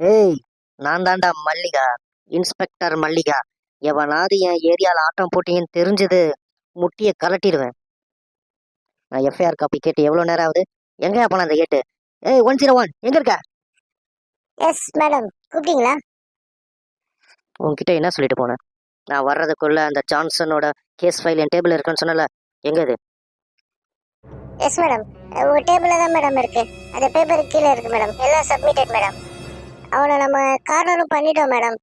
ஏய் நான் தாண்டா மல்லிகா. இன்ஸ்பெக்டர் மல்லிகா. எவனாவது என் ஏரியால ஆட்டம் போட்டீங்கன்னு தெரிஞ்சது முட்டியை கலட்டிடுவேன். நான் எஃப்ஐஆர் காப்பி கேட்டு எவ்வளோ நேரம் ஆகுது? எங்கேயா போன அந்த கேட்டு ஏய் ஒன் ஜீரோ ஒன் எங்க இருக்க? எஸ் மேடம் கூப்பிட்டீங்களா? உன்கிட்ட என்ன சொல்லிட்டு போனேன்? நான் வர்றதுக்குள்ள அந்த ஜான்சனோட கேஸ் ஃபைல் என் டேபிள் இருக்குன்னு சொன்னல எங்க இது? எஸ் மேடம் உங்க டேபிள்ல தான் மேடம் இருக்கு. அந்த பேப்பர் கீழே இருக்கு மேடம் எல்லாம் சப்மிட்டட் மேடம் அவனை நம்ம கார்னரும் பண்ணிட்டோம் மேடம்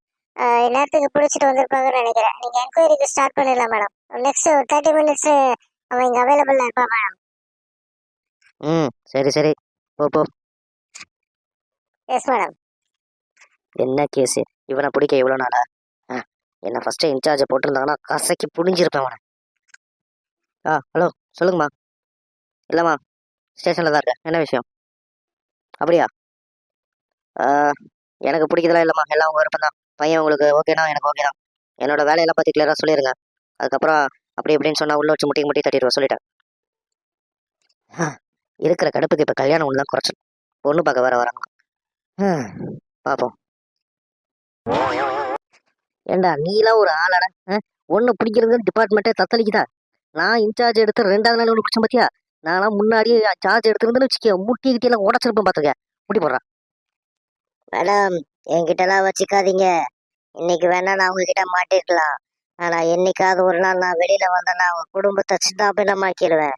நேரத்துக்கு பிடிச்சிட்டு வந்திருப்பாங்கன்னு நினைக்கிறேன். நீங்க என்கொயரிக்கு ஸ்டார்ட் பண்ணிடலாம் மேடம் நெக்ஸ்ட் ஒரு தேர்ட்டி மினிட்ஸ் அவன் இங்க அவைலபிளா இருப்பான் மேடம் ம் சரி சரி. போ போ. எஸ் மேடம் என்ன கேஸ் இவனை பிடிக்க எவ்வளோ நாளா? ஆ, என்ன ஃபர்ஸ்ட் இன்சார்ஜ் போட்டிருந்தாங்கன்னா கசக்கி புடிஞ்சிருப்பேன் அவனை ஆ ஹலோ சொல்லுங்கம்மா. இல்லைம்மா ஸ்டேஷனில் தான் இருக்கேன். என்ன விஷயம்? அப்படியா? ஆ, எனக்கு பிடிக்கிறதெல்லாம் இல்லைம்மா. எல்லாம் உங்கள் விருப்பம் தான் பையன் உங்களுக்கு ஓகேனா எனக்கு ஓகே தான். என்னோட வேலையெல்லாம் பற்றி கிளியராக சொல்லிடுங்க அதுக்கப்புறம் அப்படி இப்படின்னு சொன்னால் உள்ள வச்சு முட்டி முட்டி தட்டிடுவேன். சொல்லிட்டேன். இருக்கிற கடுப்புக்கு இப்போ கல்யாணம் ஒன்று தான் குறைச்சி பொண்ணு பார்க்க வேற வராங்க. பார்ப்போம் ஏண்டா நீலாம் ஒரு ஆளாடா. ஒன்று பிடிக்கிறது டிபார்ட்மெண்ட்டே தத்தளிக்குதா? நான் இன்சார்ஜ் எடுத்து ரெண்டாவது நாள் ஒன்று பிடிச்சேன் பார்த்தியா நான்லாம் முன்னாடியே சார்ஜ் எடுத்துருந்தேன்னு வச்சுக்க முட்டி எல்லாம் உடச்சிருப்பேன் பார்த்துக்க முடி போடுறான் மேடம் என்கிட்டலாம் வச்சுக்காதீங்க. இன்னைக்கு வேணா நான் உங்ககிட்ட மாட்டிருக்கலாம். ஆனா என்னைக்காவது ஒரு நாள் நான் வெளியில வந்தேன்னா அவங்க குடும்பத்தை சின்ன பின்னமாக்கிடுவேன்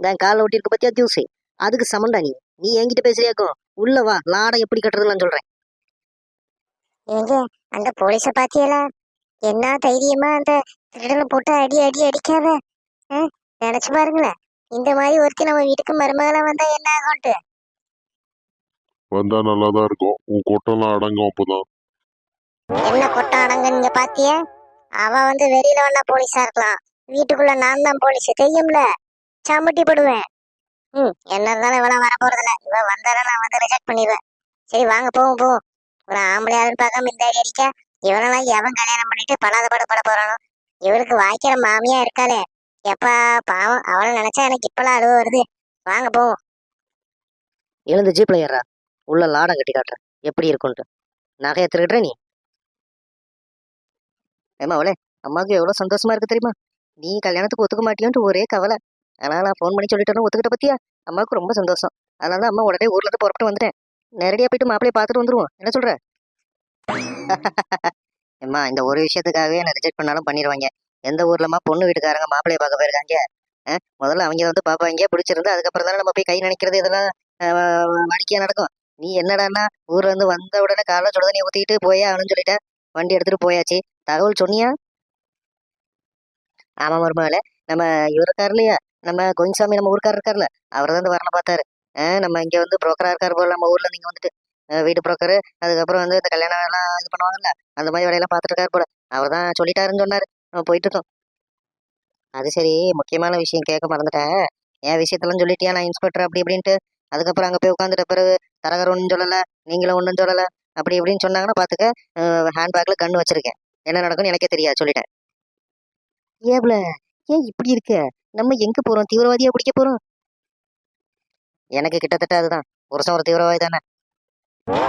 நான் காலை ஒட்டிருக்கு பார்த்தியா ஜூஸு? அதுக்கு சமண்டா நீ? நீ என்கிட்ட பேசுறியாக்கும் உள்ள வா லாடம் எப்படி கட்டுறதுன்னு சொல்றேன். ஏங்க அந்த போலீஸ பாத்தியலா? என்ன தைரியமா அந்த திருடனை போட்டு அடி அடி அடிக்காத? நினைச்சு பாருங்களேன். இந்த மாதிரி ஒருத்தி நம்ம வீட்டுக்கு மருமகளா வந்தா என்ன ஆகும்ட்டு வந்தா நல்லா தான் இருக்கும். உன் கொட்டெல்லாம் அடங்கும் அப்போதான். என்ன கொட்டானங்க நீங்க பாத்திய? அவ வந்து வெளியில வந்தா போலீஸா இருக்கலாம். வீட்டுக்குள்ள நான் தான் போலீஸ். தெரியும்ல? சமுட்டி போடுவேன். ம் என்ன இருந்தாலும் இவெல்லாம் வர போறதில்ல இவ வந்தாலும் நான் வந்து ரிஜெக்ட் பண்ணிடுவேன் சரி வாங்க போவோம் போவோம். ஒரு ஆம்பளை ஆளுன்னு பார்க்காம இந்த அடி அடிக்க. இவனெல்லாம் எவன் கல்யாணம் பண்ணிட்டு பணாத பாடு பட போறானோ? இவளுக்கு வாய்க்கிற மாமியா இருக்காளே. எப்பா பாவம். அவளை நினைச்சா எனக்கு இப்பெல்லாம் அழுவ வருது. வாங்க போவோம். எழுந்து ஜீப்ல ஏறா உள்ள லாடம் கட்டி காட்டுறேன் எப்படி இருக்கும்ன்ட்டு. நகையை திருடுற நீ. ஏமா அவளே அம்மாவுக்கு எவ்வளோ சந்தோஷமா இருக்கு தெரியுமா? நீ கல்யாணத்துக்கு ஒத்துக்க மாட்டியோன்ட்டு ஒரே கவலை. ஆனால் நான் ஃபோன் பண்ணி சொல்லிட்டேன்னு ஒத்துக்கிட்ட பத்தியா? அம்மாவுக்கு ரொம்ப சந்தோஷம். அதனால தான் அம்மா உடனே ஊர்ல இருந்து புறப்பட்டு வந்துட்டேன். நேரடியாக போயிட்டு மாப்பிளைய பார்த்துட்டு வந்துருவோம். என்ன சொல்ற? அம்மா இந்த ஒரு விஷயத்துக்காகவே என்ன ரிஜெக்ட் பண்ணாலும் பண்ணிடுவாங்க எந்த ஊர்லமா பொண்ணு வீட்டுக்காரங்க மாப்பிளைய பார்க்க போயிருக்காங்க? முதல்ல அவங்க வந்து பார்ப்பாங்க பிடிச்சிருந்து அதுக்கப்புறம் தானே நம்ம போய் கை நினைக்கிறது இதெல்லாம் வாடிக்கையா நடக்கும். நீ என்னடான்னா ஊர்ல இருந்து வந்த உடனே காலைல சுட தண்ணி ஊத்திட்டு போயே ஆகணும்னு சொல்லிட்டேன் வண்டி எடுத்துட்டு போயாச்சு. தகவல் சொன்னியா? ஆமா மருமகளே நம்ம இவருக்கார் இல்லையா? நம்ம கோயின்சாமி நம்ம ஊருக்கார் இருக்கார்ல அவர் தான் வந்து வரணும் பார்த்தாரு. நம்ம இங்க வந்து புரோக்கரா இருக்காரு போல நம்ம ஊர்ல நீங்க வந்துட்டு. ஆ, வீடு புரோக்கரு அதுக்கப்புறம் வந்து இந்த கல்யாணம் எல்லாம் இது பண்ணுவாங்கல்ல அந்த மாதிரி வேலையெல்லாம் பார்த்துட்டு இருக்காரு போல. அவர் தான் சொல்லிட்டாருன்னு சொன்னாரு. நம்ம போயிட்டு இருக்கோம். அது சரி முக்கியமான விஷயம் கேட்க மறந்துட்டேன். என் விஷயத்தெல்லாம் சொல்லிட்டியா நான் இன்ஸ்பெக்டர் அப்படி இப்படின்ட்டு? அதுக்கப்புறம் அங்கே போய் உட்காந்துட்ட பிறகு தரகர் ஒன்றும் சொல்லலை நீங்களும் ஒன்றும் சொல்லலை அப்படி இப்படின்னு சொன்னாங்கன்னா பார்த்துக்க ஹேண்ட்பேக்ல கண்ணு வச்சிருக்கேன். என்ன நடக்கும்னு எனக்கே தெரியாது சொல்லிட்டேன். ஏப்ல ஏன் இப்படி இருக்க? நம்ம எங்கே போகிறோம் தீவிரவாதியாக பிடிக்க போகிறோம் எனக்கு கிட்டத்தட்ட அதுதான். புருஷன் ஒரு தீவிரவாதி தானே.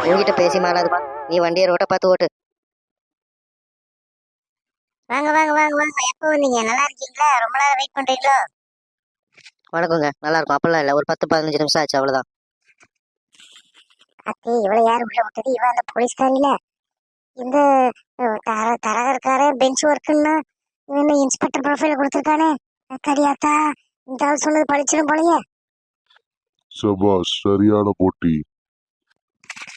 உங்ககிட்ட பேசி மாலாதுமா நீ வண்டியை ரோட்டை பார்த்து ஓட்டு. வாங்க வாங்க வாங்க வாங்க. எப்போ வந்தீங்க? நல்லா இருக்கீங்களா? ரொம்ப நாள் வெயிட் பண்றீங்களோ? வணக்கங்க. நல்லா இருக்கும் அப்பெல்லாம் இல்லை. ஒரு பத்து பதினஞ்சு நிமிஷம் ஆச்சு. அவ்வளோதான் அத்தி இவளை யார் உள்ள விட்டது இவ அந்த போலீஸ்காரில. இந்த தர தரகருக்காரன் பெஞ்ச் ஒர்க்குன்னா இவன் இன்ஸ்பெக்டர் ப்ரொஃபைல் கொடுத்துருக்கானே? கடியாத்தா இந்த ஆள் சொன்னது படிச்சிடும் போலயே. சபாஷ் சரியான போட்டி.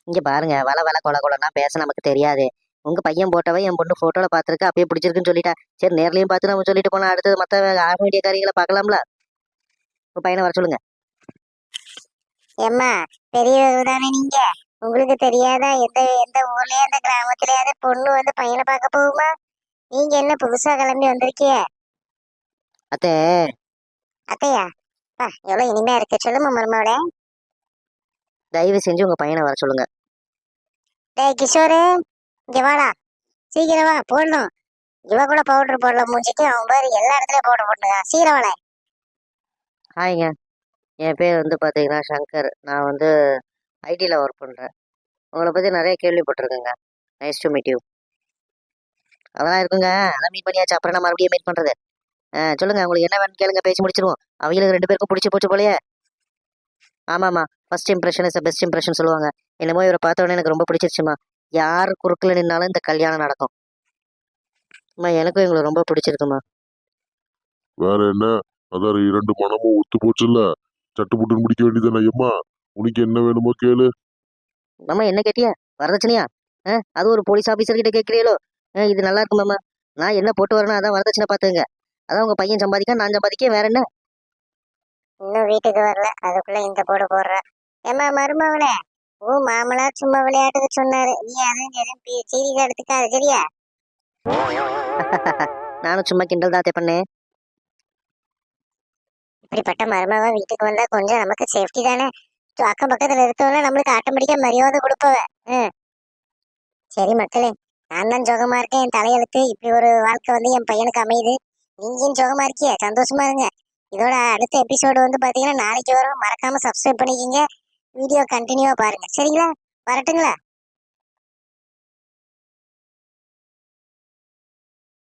இங்க பாருங்க. வள வள கொல கொலன்னா பேச நமக்கு தெரியாது. உங்க பையன் போட்டவ என் பொண்ணு போட்டோல பாத்துருக்க அப்பயே பிடிச்சிருக்குன்னு சொல்லிட்டா. சரி நேர்லயும் பார்த்து நம்ம சொல்லிட்டு போனா அடுத்தது மத்த ஆக வேண்டிய காரியங்களை பார்க்கலாம்ல. உங்க பையனை வர சொல்லுங்க. ஏம்மா பெரியவங்க தானே நீங்க? உங்களுக்கு தெரியாதா? எந்த எந்த ஊர்லயே அந்த கிராமத்திலயாவது பொண்ணு வந்து பையனை பார்க்க போகுமா? நீங்க என்ன புதுசா கிளம்பி வந்திருக்கிய? அத்தே. அத்தையா? பா எவ்வளவு இனிமையா இருக்கு. சொல்லுமா மருமகளே. தயவு செஞ்சு உங்க பையனை வர சொல்லுங்க. டேய் கிஷோரு இங்க வாடா. சீக்கிரம் வா போடணும். இவ கூட பவுடர் போடல மூஞ்சிக்கு. அவன் பாரு எல்லா இடத்துலயும் பவுடர் போட்டுருக்கான் சீக்கிரம் வாடா. ஹாய்ங்க. என் பேர் வந்து பார்த்தீங்கன்னா சங்கர். நான் வந்து ஐடியில் ஒர்க் பண்ணுறேன் உங்களை பற்றி நிறைய கேள்விப்பட்டிருக்கேங்க. நைஸ் டு மீட் யூ அதெல்லாம் இருக்குங்க. அதான் மீட் பண்ணியாச்சு. அப்புறம் நான் மறுபடியும் மீட் பண்ணுறது சொல்லுங்கள் உங்களுக்கு என்ன வேணும் கேளுங்க. பேசி முடிச்சிருவோம். அவங்களுக்கு ரெண்டு பேருக்கும் பிடிச்சி போச்சு போலயே. ஆமாம்மா. First impression is best impression சொல்லுவாங்க. என்னமோ இவரை பார்த்த எனக்கு ரொம்ப பிடிச்சிருச்சுமா யார் குறுக்கில் நின்னாலும் இந்த கல்யாணம் நடக்கும். அம்மா எனக்கும் எங்களை ரொம்ப பிடிச்சிருக்குமா வேற என்ன? அதான் இரண்டு மனமும் ஒத்து போச்சுல்ல? சட்டு புட்டுன்னு முடிக்க வேண்டியதானே ஐயம்மா உனக்கு என்ன வேணுமோ கேளு. மாமா என்ன கேட்டியா? வரதட்சணையா? ஆ அது ஒரு போலீஸ் ஆஃபீஸர் கிட்ட கேட்குறீங்களோ? இது நல்லா இருக்கும் மாமா. நான் என்ன போட்டு வரேனோ அதான் வரதட்சணை பார்த்துங்க. அதான் உங்க பையன் சம்பாதிக்க நான் சம்பாதிக்க வேற என்ன? இன்னும் வீட்டுக்கு வரல. அதுக்குள்ள இந்த போடு போடுற. ஏமா மருமவளே? ஓ மாமலா சும்மா விளையாட்டுக்கு சொன்னாரு. நீ அதையும் எதுவும் சீரியஸ் எடுத்துக்காது சரியா? நானும் சும்மா கிண்டல் தாத்தே பண்ணேன். இப்படிப்பட்ட மருமக வீட்டுக்கு வந்தா கொஞ்சம் நமக்கு சேஃப்டி தானே? அக்கம் பக்கத்துல இருக்கவங்க நம்மளுக்கு ஆட்டோமேட்டிக்கா மரியாதை கொடுப்பவ. ம். சரி மக்களே நான் தான் சுகமா இருக்கேன். என் தலையெழுத்து இப்படி ஒரு வாழ்க்கை வந்து என் பையனுக்கு அமையுது. நீங்களும் சுகமா இருக்கிய சந்தோஷமா இருங்க. இதோட அடுத்த எபிசோடு வந்து பாத்தீங்கன்னா நாளைக்கு வரும். மறக்காம சப்ஸ்கிரைப் பண்ணிக்கிங்க. வீடியோ கண்டினியூவா பாருங்க. சரிங்களா? வரட்டுங்களா?